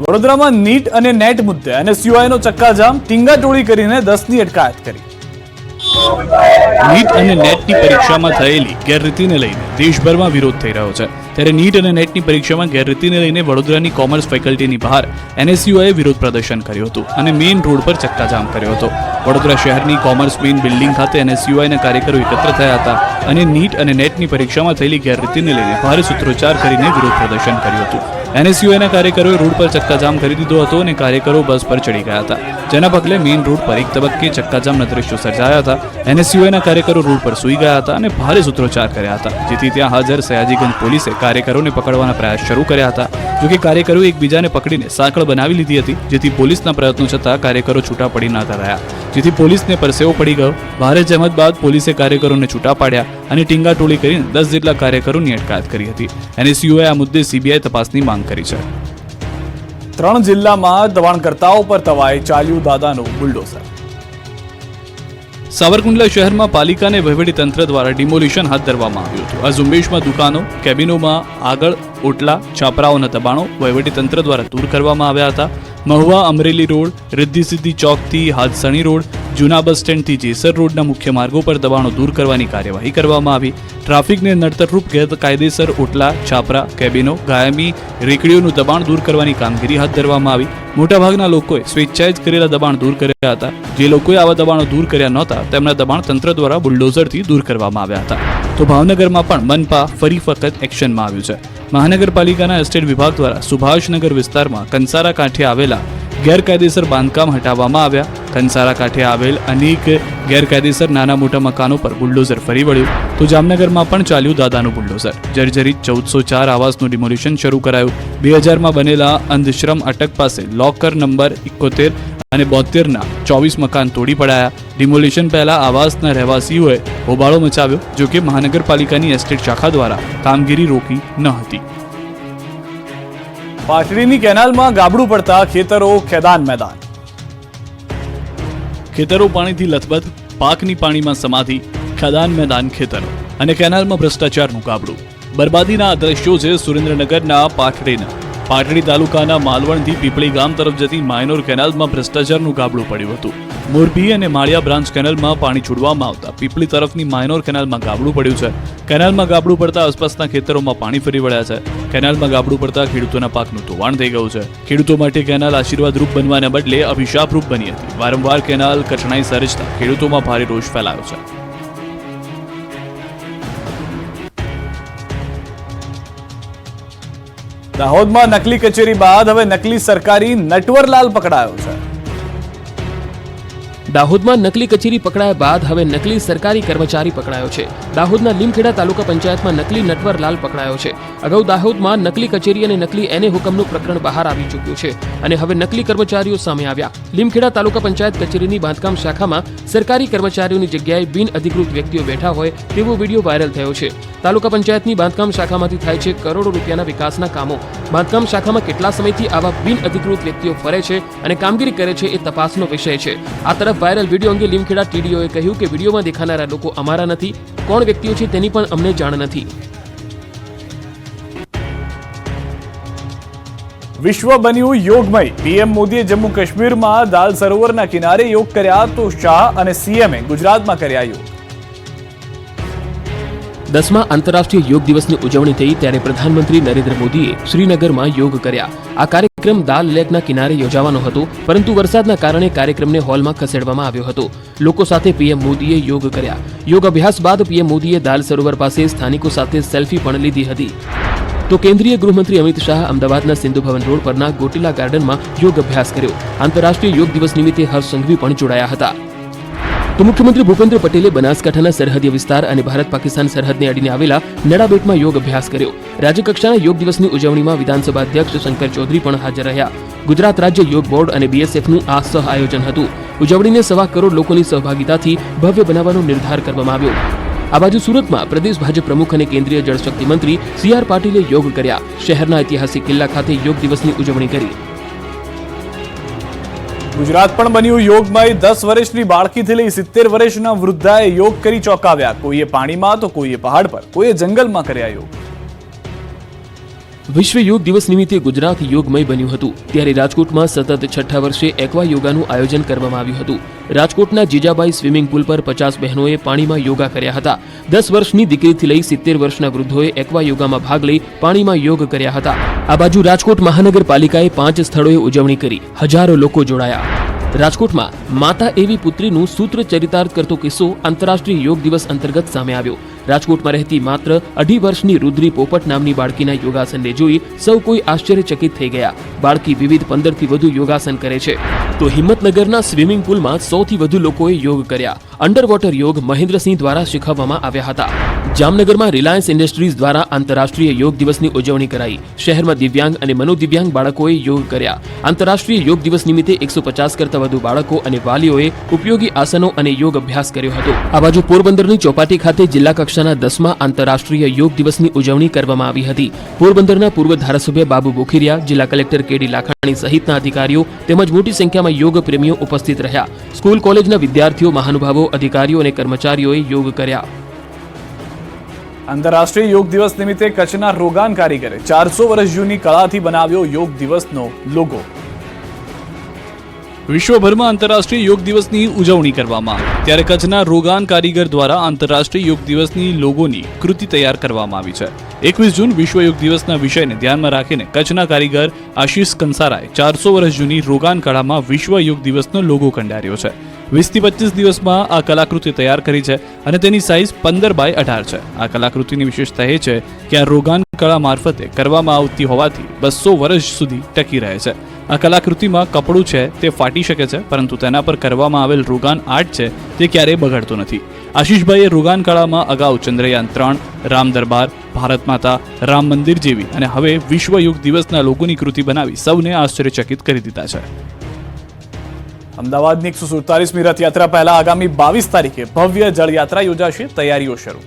વડોદરામાં નીટ અને નેટ મુદ્દે એનએસયુઆઈનો ચક્કાજામ, ટીંગાટોળી કરીને દસની અટકાયત કરી. નીટ અને નેટની પરીક્ષામાં થયેલી ગેરરીતિને લઈને દેશભરમાં વિરોધ થઈ રહ્યો છે. ત્યારે નીટ અને નેટની પરીક્ષામાં ગેરરીતિને લઈને વડોદરાની કોમર્સ ફેકલ્ટીની બહાર એનએસયુઆઈએ વિરોધ પ્રદર્શન કર્યું હતું અને મેઇન રોડ પર ચક્કાજામ કર્યો હતો. વડોદરા શહેરની કોમર્સ મેઇન બિલ્ડિંગ ખાતે એનએસયુઆઈના કાર્યકરો એકત્ર થયા હતા અને નીટ અને નેટની પરીક્ષામાં થયેલી ગેરરીતિને લઈને ભારે સૂત્રોચ્ચાર કરીને વિરોધ પ્રદર્શન કર્યું હતું. એનએસયુઆઈના કાર્યકરોએ રોડ પર ચક્કાજામ કરી દીધો હતો અને કાર્યકરો બસ પર ચડી ગયા હતા. જેના પગલે મેઇન રોડ પર એક તબક્કે ચક્કાજામના દ્રશ્યો સર્જાયા હતા. એનએસયુઆઈના કાર્યકરો રોડ પર સૂઈ ગયા હતા અને ભારે સૂત્રોચ્ચાર કર્યા હતા. જેથી ત્યાં હાજર સયાજીગંજ પોલીસે કાર્યકરોને પકડવાના પ્રયાસ શરૂ કર્યા હતા. જોકે કાર્યકરોએ એકબીજાને પકડીને સાંકળ બનાવી લીધી હતી, જેથી પોલીસના પ્રયત્નો છતાં કાર્યકરો છૂટા પડી ન રહ્યા જેથી પોલીસને પરસેવો પડી ગયો. ભારે જહેમત બાદ પોલીસે કાર્યકરોને છૂટા પાડ્યા અને ટીંગાટોળી કરીને દસ જેટલા કાર્યકરોની અટકાયત કરી હતી. એનએસયુએ આ મુદ્દે સીબીઆઈ તપાસની માંગ કરી છે. ત્રણ જિલ્લામાં દબાણકર્તાઓ પર તવાય ચાલ્યું દાદાનું બુલડોઝર. સાવરકુંડલા શહેરમાં પાલિકા અને વહીવટીતંત્ર દ્વારા ડિમોલિશન હાથ ધરવામાં આવ્યું હતું. આ ઝુંબેશમાં દુકાનો, કેબિનોમાં આગળ, ઓટલા, છાપરાઓના દબાણો વહીવટીતંત્ર દ્વારા દૂર કરવામાં આવ્યા હતા. મહુવા અમરેલી રોડ, રિદ્ધિ સિદ્ધિ ચોકથી હાદસણી રોડ, જૂના બસ સ્ટેન્ડથી જેસર રોડના મુખ્ય માર્ગો પર દબાણો દૂર કરવાની કાર્યવાહી કરવામાં આવી. ટ્રાફિકને નડતરરૂપ ગેરકાયદેસર ઓટલા, છાપરા, કેબિનો, ગાયમી, રેકડીઓનું દબાણ દૂર કરવાની કામગીરી હાથ ધરવામાં આવી. મોટાભાગના લોકોએ સ્વેચ્છાએ જ કરેલા દબાણ દૂર કર્યા હતા. જે લોકોએ આવા દબાણો દૂર કર્યા નહોતા, તેમના દબાણ તંત્ર દ્વારા બુલડોઝરથી દૂર કરવામાં આવ્યા હતા. તો ભાવનગરમાં પણ મનપા ફરી વખત એક્શનમાં આવ્યું છે. મહાનગરપાલિકાના એસ્ટેટ વિભાગ દ્વારા સુભાષનગર વિસ્તારમાં કંસારા કાંઠે આવેલા ગેરકાયદેસર બાંધકામ હટાવવામાં આવ્યા. કંસારા કાંઠે આવેલ અનેક ગેરકાયદેસર નાના મોટા મકાનો પર બુલડોઝર ફરી વળ્યું. તો જામનગરમાં પણ ચાલ્યું દાદાનું બુલડોઝર. જર્જરિત ચૌદસો ચાર આવાસનું ડિમોલિશન શરૂ કરાયું. બે હજારમાં બનેલા અંધશ્રમ અટક પાસે લોકર નંબર ઇકોતેર અને બોતેરના ચોવીસ મકાન તોડી પડાયા. ડિમોલિશન પહેલા આવાસના રહેવાસીઓએ હોબાળો મચાવ્યો જો કે મહાનગરપાલિકાની એસ્ટેટ શાખા દ્વારા કામગીરી રોકી ન હતી. પાટડીની કેનાલમાં ગાબડું પડતા ખેતરો ખેદાન મેદાન. ખેતરો પાણીથી લથબથ પાકની પાણીમાં સમાધિ ખેદાન મેદાન ખેતરો અને કેનાલમાં ભ્રષ્ટાચારનું ગાબડું. બરબાદીના દ્રશ્યો છે સુરેન્દ્રનગરના પાટડીના પાટડી તાલુકાના માલવણથી પીપળી ગામ તરફ જતી માઇનોર કેનાલમાં ભ્રષ્ટાચારનું ગાબડું પડ્યું હતું. મોરબી અને માળિયા બ્રાન્ચ કેનાલમાં પાણી છોડવામાં આવતા પીપળી તરફની માઇનોર કેનાલમાં ગાબડું પડ્યું છે. કેનાલમાં ગાબડું પડતા આસપાસના ખેતરોમાં પાણી ફરી વળ્યા છે. કેનાલમાં ગાબડું પડતા ખેડૂતોના પાકનું ધોવાણ થઈ ગયું છે. ખેડૂતો માટે કેનાલ આશીર્વાદરૂપ બનવાને બદલે અભિશાપરૂપ બની હતી. વારંવાર કેનાલ કચણાઈ સર્જતા ખેડૂતોમાં ભારે રોષ ફેલાયો છે. દાહોદમાં નકલી કચેરી બાદ હવે નકલી સરકારી નટવરલાલ પકડાયો છે. દાહોદમાં નકલી કચેરી પકડાયા બાદ હવે નકલી સરકારી કર્મચારી પકડાયો છે. દાહોદના લીમખેડા તાલુકા પંચાયતમાં નકલી નટવરલાલ પકડાયો છે. અગાઉ દાહોદમાં નકલી કચેરી અને નકલી એને હુકમનું પ્રકરણ બહાર આવી ચૂક્યું છે અને હવે નકલી કર્મચારીઓ સામે આવ્યા. લીમખેડા તાલુકા પંચાયત કચેરીની બાંધકામ શાખામાં સરકારી કર્મચારીઓની જગ્યાએ બિન અધિકૃત વ્યક્તિઓ બેઠા હોય તેવો વીડિયો વાયરલ થયો છે. તાલુકા પંચાયતની બાંધકામ શાખામાંથી થાય છે કરોડો રૂપિયાના વિકાસના કામો. બાંધકામ શાખામાં કેટલા સમયથી આવા બિન અધિકૃત વ્યક્તિઓ ફરે છે અને કામગીરી કરે છે એ તપાસનો વિષય છે. આ તરફ વાયરલ વીડિયો અંગે લીમખેડા ટીડીઓએ કહ્યું કે વિડીયોમાં દેખાનારા લોકો અમારા નથી કોણ વ્યક્તિઓ છે તેની પણ અમને જાણ નથી. વિશ્વ બન્યું યોગમય. પીએમ મોદીએ જમ્મુ કાશ્મીરમાં દાલ સરોવરના કિનારે યોગ કર્યા તો શાહ અને સીએમએ ગુજરાતમાં કર્યા યોગ. દસમા આંતરરાષ્ટ્રીય યોગ દિવસની ઉજવણી થઈ ત્યારે પ્રધાનમંત્રી નરેન્દ્ર મોદીએ શ્રીનગરમાં યોગ કર્યા. આ કાર્યક્રમ દાલ લેકના કિનારે યોજાવાનો હતો, પરંતુ વરસાદના કારણે કાર્યક્રમને હોલમાં ખસેડવામાં આવ્યો હતો. લોકો સાથે પીએમ મોદીએ યોગ કર્યા. યોગ અભ્યાસ બાદ પીએમ મોદીએ દાલ સરોવર પાસે સ્થાનિકો સાથે સેલ્ફી પણ લીધી હતી. તો કેન્દ્રીય ગૃહમંત્રી અમિત શાહ અમદાવાદના સિંધુ ભવન રોડ પરના ગોટીલા ગાર્ડનમાં યોગ અભ્યાસ કર્યો. આંતરરાષ્ટ્રીય યોગ દિવસ નિમિત્તે હર્ષ સંઘવી પણ જોડાયા હતા. તો મુખ્યમંત્રી ભૂપેન્દ્ર પટેલે બનાસકાંઠાના સરહદી વિસ્તાર અને ભારત પાકિસ્તાન સરહદને અડીને આવેલા નડાબેટમાં યોગ અભ્યાસ કર્યો. રાજ્યકક્ષાના યોગ દિવસની ઉજવણીમાં વિધાનસભા અધ્યક્ષ શંકર ચૌધરી પણ હાજર રહ્યા. ગુજરાત રાજ્ય યોગ બોર્ડ અને બીએસએફનું આ સહ આયોજન હતું. ઉજવણીને સવા કરોડ લોકોની સહભાગીતાથી ભવ્ય બનાવવાનો નિર્ધાર કરવામાં આવ્યો. આ બાજુ સુરતમાં પ્રદેશ ભાજપ પ્રમુખ અને કેન્દ્રીય જળશક્તિ મંત્રી સી આર પાટીલે યોગ કર્યા. શહેરના ઐતિહાસિક કિલ્લા ખાતે યોગ દિવસની ઉજવણી કરી. ગુજરાત પણ બન્યું યોગમય. દસ વર્ષની બાળકીથી લઈ સિત્તેર વર્ષના વૃદ્ધાએ યોગ કરી ચોંકાવ્યા. કોઈએ પાણીમાં તો કોઈએ પહાડ પર, કોઈએ જંગલમાં કર્યા યોગ. વિશ્વ યોગ દિવસ નિમિત્તે ગુજરાત યોગમય બન્યું હતું. ત્યારે રાજકોટમાં સતત છઠ્ઠા વર્ષે એક્વા યોગાનું આયોજન કરવામાં આવ્યું હતું. રાજકોટના જીજાબાઈ સ્વિમિંગ પુલ પર પચાસ બહેનોએ પાણીમાં યોગા કર્યા હતા. દસ વર્ષની દીકરીથી લઈ સિત્તેર વર્ષના વૃદ્ધોએ એક્વા યોગામાં ભાગ લઈ પાણીમાં યોગ કર્યા હતા. આ બાજુ રાજકોટ મહાનગરપાલિકાએ પાંચ સ્થળોએ ઉજવણી કરી. હજારો લોકો જોડાયા. રાજકોટમાં માતા એવી પુત્રીનું સૂત્ર ચરિતાર્થ કરતો કિસ્સો આંતરરાષ્ટ્રીય યોગ દિવસ અંતર્ગત સામે આવ્યો. રાજકોટમાં રહેતી માત્ર અઢી વર્ષની રુદ્રી પોપટ નામની બાળકીના યોગાસનને જોઈ સૌ કોઈ આશ્ચર્યચકિત થઈ ગયા. બાળકી વિવિધ પંદરથી વધુ યોગાસન કરે છે. તો હિંમતનગરના સ્વિમિંગ પુલમાં સૌથી વધુ લોકોએ યોગ કર્યા. અંડર વોટર યોગ મહેન્દ્રસિંહ દ્વારા શીખવવામાં આવ્યા હતા. જામનગરમાં રિલાયન્સ ઇન્ડસ્ટ્રીઝ દ્વારા આંતરરાષ્ટ્રીય યોગ દિવસની ઉજવણી કરાઈ. શહેરમાં દિવ્યાંગ અને મનોદિવ્યાંગ બાળકોએ યોગ કર્યા. આંતરરાષ્ટ્રીય યોગ દિવસ નિમિત્તે એકસો પચાસ કરતા વધુ બાળકો અને વાલીઓએ ઉપયોગી આસનો અને યોગ અભ્યાસ કર્યો હતો. આ બાજુ પોરબંદરની ચોપાટી ખાતે જિલ્લા કક્ષાના દસમા આંતરરાષ્ટ્રીય યોગ દિવસની ઉજવણી કરવામાં આવી હતી. પોરબંદરના પૂર્વ ધારાસભ્ય બાબુ બોખીરિયા, જિલ્લા કલેક્ટર કેડી લાખાણી સહિતના અધિકારીઓ તેમજ મોટી સંખ્યામાં યોગ પ્રેમીઓ ઉપસ્થિત રહ્યા. સ્કૂલ, કોલેજના વિદ્યાર્થીઓ, મહાનુભાવો, અધિકારીઓ અને કર્મચારીઓએ યોગ કર્યા. આંતરરાષ્ટ્રીય યોગ દિવસ નિમિત્તે કચ્છના રોગાન કારીગરે ચારસો વર્ષ જૂની કળાથી બનાવ્યો યોગ દિવસનો લોગો વિશ્વભરમાં આંતરરાષ્ટ્રીય યોગ દિવસની ઉજવણી કરવામાં ત્યારે કચ્છના રોગાન કારીગર દ્વારા આંતરરાષ્ટ્રીય યોગ દિવસની લોગોની કૃતિ તૈયાર કરવામાં આવી છે. એકવીસ જૂન વિશ્વ યોગ દિવસના વિષયને ધ્યાનમાં રાખીને કચ્છના કારીગર આશીષ કંસારાએ ચારસો વર્ષ જૂની રોગાન કળામાં વિશ્વ યોગ દિવસનો લોગો કંડાર્યો છે. વીસથી પચીસ દિવસમાં આ કલાકૃતિ તૈયાર કરી છે અને તેની સાઇઝ પંદર બાય અઢાર છે. આ કલાકૃતિની વિશેષતા એ છે કે આ રોગાન કળા મારફતે કરવામાં આવતી હોવાથી બસો વર્ષ સુધી ટકી રહે છે. આ કલાકૃતિમાં કપડું છે, તે ફાટી શકે છે, પરંતુ તેના પર કરવામાં આવેલ રોગાન આર્ટ છે, તે ક્યારેય બગડતો નથી. આશીષભાઈએ રોગાન કળામાં અગાઉ ચંદ્રયાન ત્રણ, રામ દરબાર, ભારત માતા, રામ મંદિર જેવી અને હવે વિશ્વ યોગ દિવસના લોગોની કૃતિ બનાવી સૌને આશ્ચર્યચકિત કરી દીધા છે. અમદાવાદની એકસો સુડતાલીસમી રથયાત્રા પહેલા આગામી બાવીસ તારીખે ભવ્ય જળયાત્રા યોજાશે તૈયારીઓ શરૂ.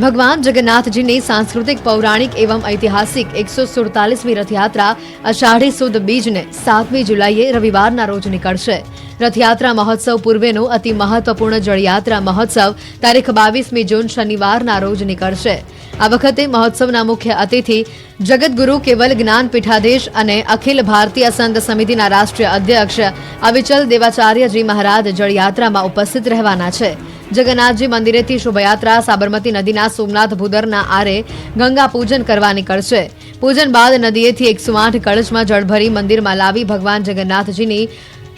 ભગવાન જગન્નાથજીની સાંસ્કૃતિક, પૌરાણિક એવં ઐતિહાસિક એકસો સુડતાલીસમી રથયાત્રા અષાઢી સુદ બીજને સાતમી જુલાઈએ રવિવારના રોજ નીકળશે. રથયાત્રા મહોત્સવ પૂર્વેનો અતિ મહત્વપૂર્ણ જળયાત્રા મહોત્સવ તારીખ બાવીસમી જૂન શનિવારના રોજ નીકળશે. આ વખતે મહોત્સવના મુખ્ય અતિથિ જગતગુરુ કેવલ જ્ઞાન પીઠાધીશ અને અખિલ ભારતીય સંત સમિતિના રાષ્ટ્રીય અધ્યક્ષ અવિચલ દેવાચાર્યજી મહારાજ જળયાત્રામાં ઉપસ્થિત રહેવાના છે. જગન્નાથજી મંદિરેથી શોભાયાત્રા સાબરમતી નદીના સોમનાથ ભૂદરના આરે ગંગા પૂજન કરવા નીકળશે. પૂજન બાદ નદીએથી એકસો આઠ કળશમાં જળ ભરી મંદિરમાં લાવી ભગવાન જગન્નાથજીની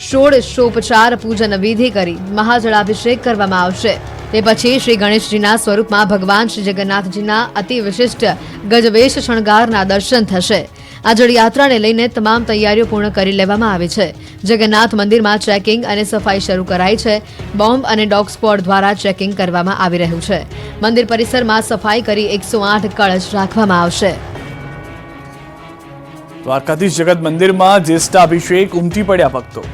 ષોડશોપચાર પૂજન વિધિ કરી મહાજળાભિષેક કરવામાં આવશે. તે પછી શ્રી ગણેશજીના સ્વરૂપમાં ભગવાન શ્રી જગન્નાથજીના અતિ વિશિષ્ટ ગજવેશ શણગારના દર્શન થશે. આ જળયાત્રાને લઈને તમામ તૈયારીઓ પૂર્ણ કરી લેવામાં આવી છે. જગન્નાથ મંદિરમાં ચેકિંગ અને સફાઈ શરૂ કરાઈ છે. બોમ્બ અને ડોગ સ્ક્વોડ દ્વારા ચેકિંગ કરવામાં આવી રહ્યું છે. મંદિર પરિસરમાં સફાઈ કરી એકસો આઠ કળશ રાખવામાં આવશે. દ્વારકાધીશ જગત મંદિરમાં જ્યેષ્ઠાભિષેક ઉમટી પડ્યા ભક્તો.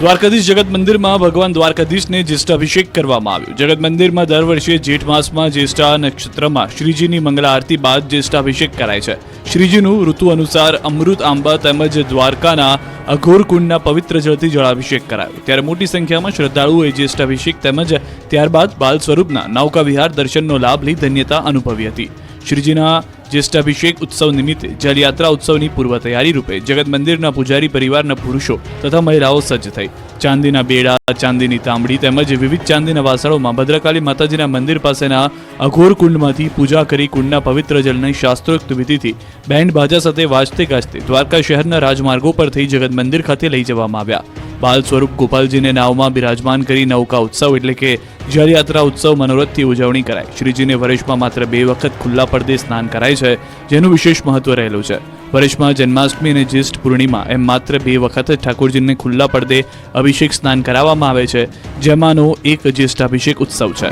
દ્વારકાધીશ જગત મંદિરમાં ભગવાન દ્વારકાધીશને જ્યેષ્ઠાભિષેક કરવામાં આવ્યો. જગત મંદિરમાં દર વર્ષે જેઠ માસમાં જ્યેષ્ઠા નક્ષત્રમાં શ્રીજીની મંગળા આરતી બાદ જ્યેષ્ઠાભિષેક કરાય છે. શ્રીજીનું ઋતુ અનુસાર અમૃત આંબા તેમજ દ્વારકાના અઘોર કુંડના પવિત્ર જળથી જળાભિષેક કરાયો. ત્યારે મોટી સંખ્યામાં શ્રદ્ધાળુઓએ જ્યેષ્ઠાભિષેક તેમજ ત્યારબાદ બાલ સ્વરૂપના નૌકા વિહાર દર્શનનો લાભ લઈ ધન્યતા અનુભવી હતી. શ્રીજીના જ્યેષ્ઠાભિષેક ઉત્સવ નિમિત્તે જલયાત્રા ઉત્સવની પૂર્વ તૈયારી રૂપે જગત મંદિરના પૂજારી પરિવારના પુરુષો તથા મહિલાઓ સજ્જ થઈ. ચાંદીના બેડા, ચાંદીની તાંબડી તેમજ વિવિધ ચાંદીના વાસણોમાં ભદ્રકાળી માતાજીના મંદિર પાસેના અઘોર કુંડમાંથી પૂજા કરી કુંડના પવિત્ર જળને શાસ્ત્રોક્ત વિધિથી બેન્ડ બાજા સાથે વાજતે ગાજતે દ્વારકા શહેરના રાજમાર્ગો પર થઈ જગત મંદિર ખાતે લઈ જવામાં આવ્યા. બાલ સ્વરૂપ ગોપાલજીને નાવમાં બિરાજમાન કરી નૌકા ઉત્સવ એટલે કે જળયાત્રા ઉત્સવ મનોરથથી ઉજવણી કરાય શ્રીજીને વર્ષમાં માત્ર બે વખત ખુલ્લા પડદે સ્નાન કરાય છે, જેનું વિશેષ મહત્વ રહેલું છે. વર્ષમાં જન્માષ્ટમી અને જ્યેષ્ઠ પૂર્ણિમા એમ માત્ર બે વખત જ ઠાકોરજીને ખુલ્લા પડદે અભિષેક સ્નાન કરાવવામાં આવે છે, જેમાંનો એક જ્યેષ્ઠાભિષેક ઉત્સવ છે.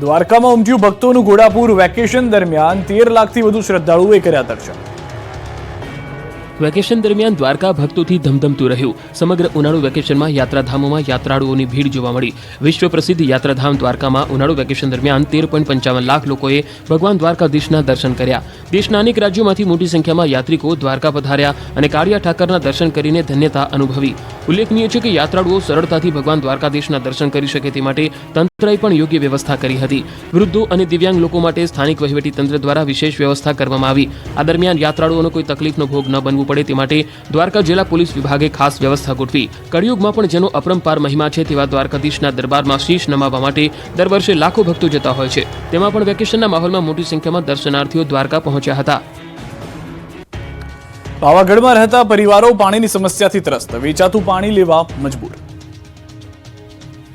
દ્વારકામાં ઉમટ્યું ભક્તોનું ઘોડાપુર વેકેશન દરમિયાન તેર લાખથી વધુ શ્રદ્ધાળુઓએ કર્યા દર્શન વેકેશન દરમિયાન દ્વારકા ભક્તોથી ધમધમતું રહ્યું. સમગ્ર ઉનાળુ વેકેશનમાં યાત્રાધામોમાં યાત્રાળુઓની ભીડ જોવા મળી. વિશ્વ પ્રસિદ્ધ યાત્રાધામ દ્વારકામાં ઉનાળુ વેકેશન દરમિયાન તેર પોઈન્ટ પંચાવન લાખ લોકોએ ભગવાન દ્વારકાધીશના દર્શન કર્યા. દેશના અનેક રાજ્યોમાંથી મોટી સંખ્યામાં યાત્રિકો દ્વારકા પધાર્યા અને કાળિયા ઠાકરના દર્શન કરીને ધન્યતા અનુભવી. ઉલ્લેખનીય છે કે યાત્રાળુઓ સરળતાથી ભગવાન દ્વારકાધીશના દર્શન કરી શકે તે માટે તંત્ર તંત્રએ પણ યોગ્ય વ્યવસ્થા કરી હતી. વૃદ્ધો અને દિવ્યાંગ લોકો માટે સ્થાનિક તંત્ર દ્વારા વિશેષ વ્યવસ્થા કરવામાં આવી. આ દરમિયાન યાત્રાળુઓને કોઈ તકલીફનો ભોગ ન બનવું પડે તે માટે દ્વારકા જિલ્લા પોલીસ વિભાગે ખાસ વ્યવસ્થા ગોઠવી. કળિયુગમાં પણ જેનો અપરંપાર મહિમા છે તેવા દ્વારકાધીશના દરબારમાં શીશ નમાવવા માટે દર વર્ષે લાખો ભક્તો જતા હોય છે. તેમાં પણ વેકેશનના માહોલમાં મોટી સંખ્યામાં દર્શનાર્થીઓ દ્વારકા પહોંચ્યા હતા. પાવાગઢમાં રહેતા પરિવારો પાણીની સમસ્યાથી ત્રસ્ત. વેચાતું પાણી લેવા મજબૂર.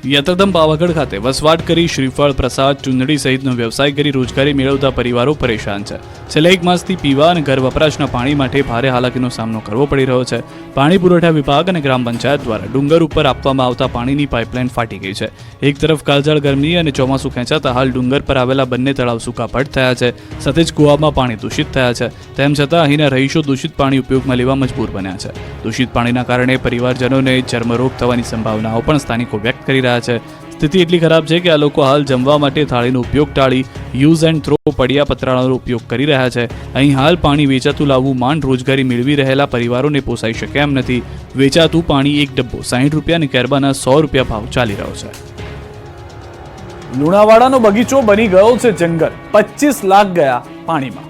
યાત્રાધામ પાવાગઢ ખાતે વસવાટ કરી શ્રીફળ, પ્રસાદ, ચૂંદડી સહિતનો વ્યવસાય કરી રોજગારી મેળવતા પરિવારો પરેશાન છે. છેલ્લા એક માસથી પીવા અને ઘર વપરાશના પાણી માટે ભારે હાલાકીનો સામનો કરવો પડી રહ્યો છે. પાણી પુરવઠા વિભાગ અને ગ્રામ પંચાયત દ્વારા ડુંગર ઉપર આપવામાં આવતા પાણીની પાઇપલાઇન ફાટી ગઈ છે. એક તરફ કાળઝાળ ગરમી અને ચોમાસું ખેંચાતા હાલ ડુંગર પર આવેલા બંને તળાવ સુકાપટ થયા છે. સાથે જ કુવામાં પાણી દૂષિત થયા છે. તેમ છતાં અહીંના રહીશો દૂષિત પાણી ઉપયોગમાં લેવા મજબૂર બન્યા છે. દૂષિત પાણીના કારણે પરિવારજનોને ચર્મરોગ થવાની સંભાવનાઓ પણ સ્થાનિકો વ્યક્ત કરી રહ્યા છે. સ્થિતિ એટલી ખરાબ છે કે આ લોકો હાલ જમવા માટે થાળીનો ઉપયોગ ટાળી, યુઝ એન્ડ થ્રો પડિયા પતરાળાનો ઉપયોગ કરી રહ્યા છે. અહીં હાલ પાણી વેચાતું લાવવું માંડ રોજગારી મેળવી રહેલા પરિવારોને પોસાઈ શકે એમ નથી. વેચાતું પાણી એક ડબ્બો સાહીઠ રૂપિયા અને કેરબાના સો રૂપિયા ભાવ ચાલી રહ્યો છે. લુણાવાડાનો બગીચો બની ગયો છે જંગલ. પચીસ લાખ ગયા પાણીમાં.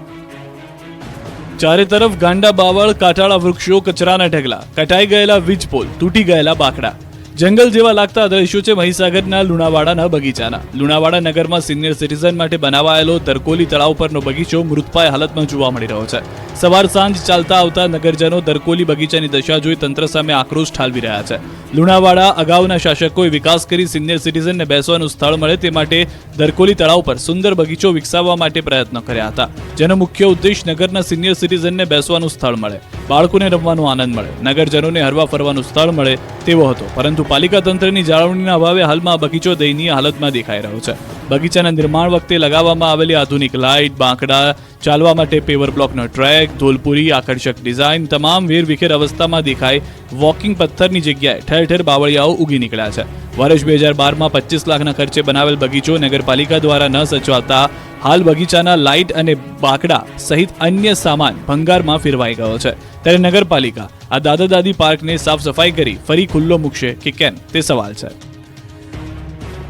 ચારે તરફ ગાંડા બાવળ, કાટાળા વૃક્ષો, કચરાના ઢગલા. કટાઈ ગયેલા વીજ પોલ, તૂટી ગયેલા બાકડા. જંગલ જેવા લાગતા દ્રશ્યો છે મહીસાગરના લુણાવાડાના બગીચાના. લુણાવાડા નગરમાં સિનિયર સિટીઝન માટે બનાવાયેલો દરકોલી તળાવ પરનો બગીચો મૃતપાય હાલતમાં જોવા મળી રહ્યો છે. સવાર સાંજ ચાલતા આવતા નગરજનો દરકોલી બગીચાની દશા જોઈ તંત્ર સામે આક્રોશ ઠાલવી રહ્યા છે. લુણાવાડા અગાઉના શાસકોએ વિકાસ કરી સિનિયર સિટીઝનને બેસવાનું સ્થળ મળે તે માટે દરકોલી તળાવ પર સુંદર બગીચો વિકસાવવા માટે પ્રયત્ન કર્યા હતા. જેનો મુખ્ય ઉદ્દેશ નગરના સિનિયર સિટીઝનને બેસવાનું સ્થળ મળે. બાળકોને રમવાનો આનંદ મળે. નગરજનોને હરવા ફરવાનું સ્થળ મળે તેવો હતો. પરંતુ પાલિકા તંત્રની જાળવણીના અભાવે હાલમાં બગીચો દયનીય હાલતમાં દેખાઈ રહ્યો છે. બગીચાના નિર્માણ વખતે લગાવવામાં આવેલી આધુનિક લાઇટ, બાંકડા, ચાલવા માટે પેવર બ્લોકનો ટ્રેક, ધોલપુરી, આકર્ષક ડિઝાઇન તમામ વેરવિખેર અવસ્થામાં દેખાય વોકિંગ પથ્થરની જગ્યાએ ઠેર ઠેર બાવળિયાઓ ઉગી નીકળ્યા છે. વર્ષ બે હજાર બારમાં પચીસ લાખના ખર્ચે બનાવેલ બગીચો નગરપાલિકા દ્વારા ન સચવાતા હાલ બગીચાના લાઇટ અને બાકડા સહિત અન્ય સામાન ભંગારમાં ફેરવાઈ ગયો છે. ત્યારે નગરપાલિકા આ દાદા દાદી પાર્કને સાફ સફાઈ કરી ફરી ખુલ્લો મૂકશે કે કેમ તે સવાલ છે.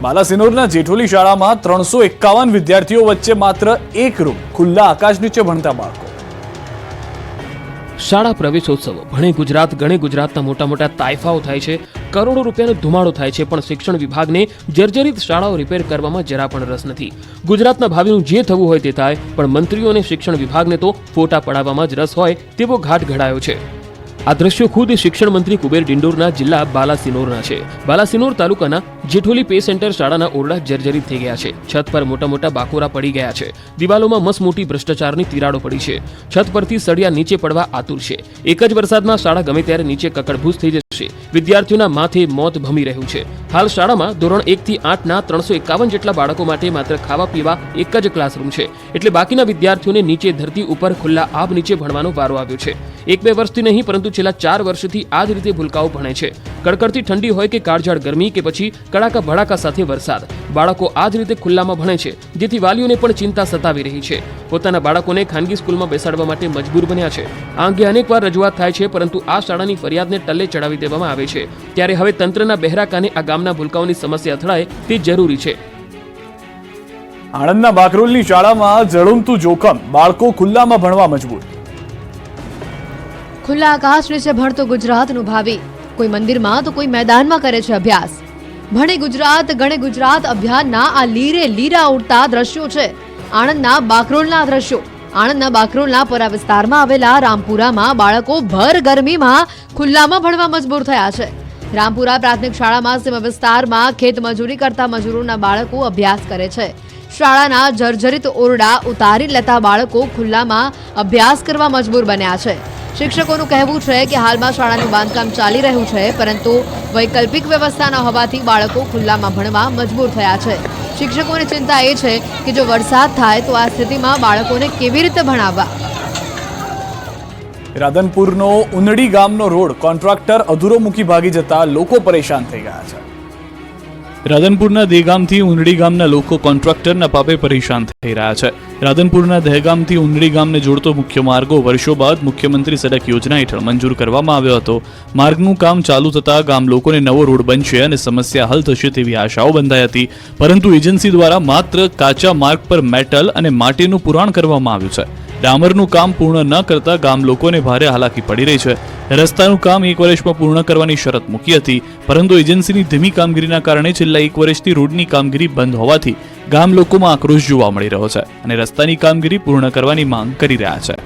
બાલાસિનોરના જેઠોલી શાળામાં ત્રણસો એકાવન વિદ્યાર્થીઓ વચ્ચે માત્ર એક રૂમ, ખુલ્લા આકાશ નીચે ભણતા બાળકો. શાળા પ્રવેશોત્સવ. ભણે ગુજરાત, ગણે ગુજરાતના મોટા મોટા તાયફાઓ થાય છે, કરોડો રૂપિયાનો ધુમાડો થાય છે, પણ શિક્ષણ વિભાગને જર્જરિત શાળાઓ રિપેર કરવામાં જરા પણ રસ નથી. ગુજરાતના ભાવિનું જે થવું હોય તે થાય, પણ મંત્રીઓને શિક્ષણ વિભાગને તો ફોટા પડાવવામાં જ રસ હોય તેવો ઘાટ ઘડાયો છે. આ દ્રશ્યો ખુદ શિક્ષણ મંત્રી કુબેર ડિંડોરના જિલ્લા બાલાસિનોરના છે. બાલાસિનોર તાલુકાના જેઠોલી પે સેન્ટર શાળાના ઓરડા જર્જરિત થઈ ગયા છે. છત પર મોટા મોટા બાકોરા પડી ગયા છે. દિવાલોમાં મસમોટી ભ્રષ્ટાચારની તિરાડો પડી છે. છત પરથી સળિયા નીચે પડવા આતુર છે. એક જ વરસાદમાં શાળા ગમે ત્યારે નીચે કકડભૂસ થઈ જશે. વિદ્યાર્થીઓના માથે મોત ભમી રહ્યું છે. હાલ શાળામાં ધોરણ એક થી આઠના ત્રણસો એકાવન જેટલા બાળકો માટે માત્ર ખાવા પીવા એક જ ક્લાસરૂમ છે. એટલે બાકીના વિદ્યાર્થીઓને નીચે ધરતી ઉપર ખુલ્લા આબ નીચે ભણવાનો વારો આવ્યો છે. એક બે વર્ષથી નહીં, પરંતુ છેલ્લા ચાર વર્ષથી આ જ રીતે ભૂલકાઓ ભણે છે. કડકડતી ઠંડી હોય કે કાળઝાળ ગરમી કે પછી કડાકા ભડાકા સાથે વરસાદ. બાળકો આ જ રીતે ખુલ્લામાં ભણે છે જેથી વાલીઓને પણ ચિંતા સતાવી રહી છે. પોતાના બાળકોને ખાનગી સ્કૂલમાં બેસાડવા માટે મજબૂર બન્યા છે. આ અંગે અનેકવાર રજૂઆત થાય છે પરંતુ આ શાળાની ફરિયાદને ટલ્લે ચડાવી દેવામાં આવે છે. ત્યારે હવે તંત્રના બહેરા કાને આ ગામના ભૂલકાઓની સમસ્યા અથડાય તે જરૂરી છે. આણંદના બાકરોલની શાળામાં જળુમતું જોખમ બાળકો ખુલ્લામાં ભણવા મજબૂર. ખુલ્લા આકાશ નીચે ભણતો ગુજરાતનું ભાવિ. કોઈ મંદિરમાં તો કોઈ મેદાનમાં કરે છે અભ્યાસ. ભણે ગુજરાત, ગણે ગુજરાત અભિયાનના આ લીરે લીરા ઉડતા દ્રશ્યો છે. આણંદના બાકરોલના દ્રશ્યો. આણંદના બાકરોલના પરા વિસ્તારમાં આવેલા રામપુરામાં બાળકો ભર ગરમીમાં ખુલ્લામાં ભણવા મજબૂર થયા છે. રામપુરા પ્રાથમિક શાળામાં સીમા વિસ્તારમાં ખેત મજૂરી કરતા મજૂરોના બાળકો અભ્યાસ કરે છે. શાળાના જર્જરિત ઓરડા ઉતારી લેતા બાળકો ખુલ્લામાં અભ્યાસ કરવા મજબૂર બન્યા છે. શિક્ષકોનું કહેવું છે કે હાલમાં શાળાનું બાંધકામ ચાલી રહ્યું છે, પરંતુ વૈકલ્પિક વ્યવસ્થા ન હોવાથી બાળકો ખુલ્લામાં ભણવા મજબૂર થયા છે. શિક્ષકોની ચિંતા એ છે કે જો વરસાદ થાય તો આ સ્થિતિમાં બાળકોને કેવી રીતે ભણાવવા? રાધનપુરનો ઉનડી ગામનો રોડ કોન્ટ્રાક્ટર અધૂરો મૂકી ભાગી જતા લોકો પરેશાન થઈ ગયા છે. રાધનપુરના દેગામથી ઉંડડી ગામના લોકો કોન્ટ્રાક્ટરના પાપે પરેશાન થઈ રહ્યા છે. રાધનપુરના દહેગામથી ઉંડડી ગામને જોડતો મુખ્ય માર્ગો વર્ષો બાદ મુખ્યમંત્રી સડક યોજના હેઠળ મંજૂર કરવામાં આવ્યો હતો. માર્ગનું કામ ચાલુ થતાં ગામ લોકોને નવો રોડ બનશે અને સમસ્યા હલ થશે તેવી આશાઓ બંધાઈ હતી. પરંતુ એજન્સી દ્વારા માત્ર કાચા માર્ગ પર મેટલ અને માટીનું પુરાણ કરવામાં આવ્યું છે. ડામરનું કામ પૂર્ણ ન કરતા ગામ લોકોને ભારે હાલાકી પડી રહી છે. રસ્તાનું કામ એક વર્ષમાં પૂર્ણ કરવાની શરત મૂકી હતી, પરંતુ એજન્સીની ધીમી કામગીરીના કારણે છેલ્લા એક વર્ષથી રોડની કામગીરી બંધ હોવાથી ગામ લોકોમાં આક્રોશ જોવા મળી રહ્યો છે અને રસ્તાની કામગીરી પૂર્ણ કરવાની માંગ કરી રહ્યા છે.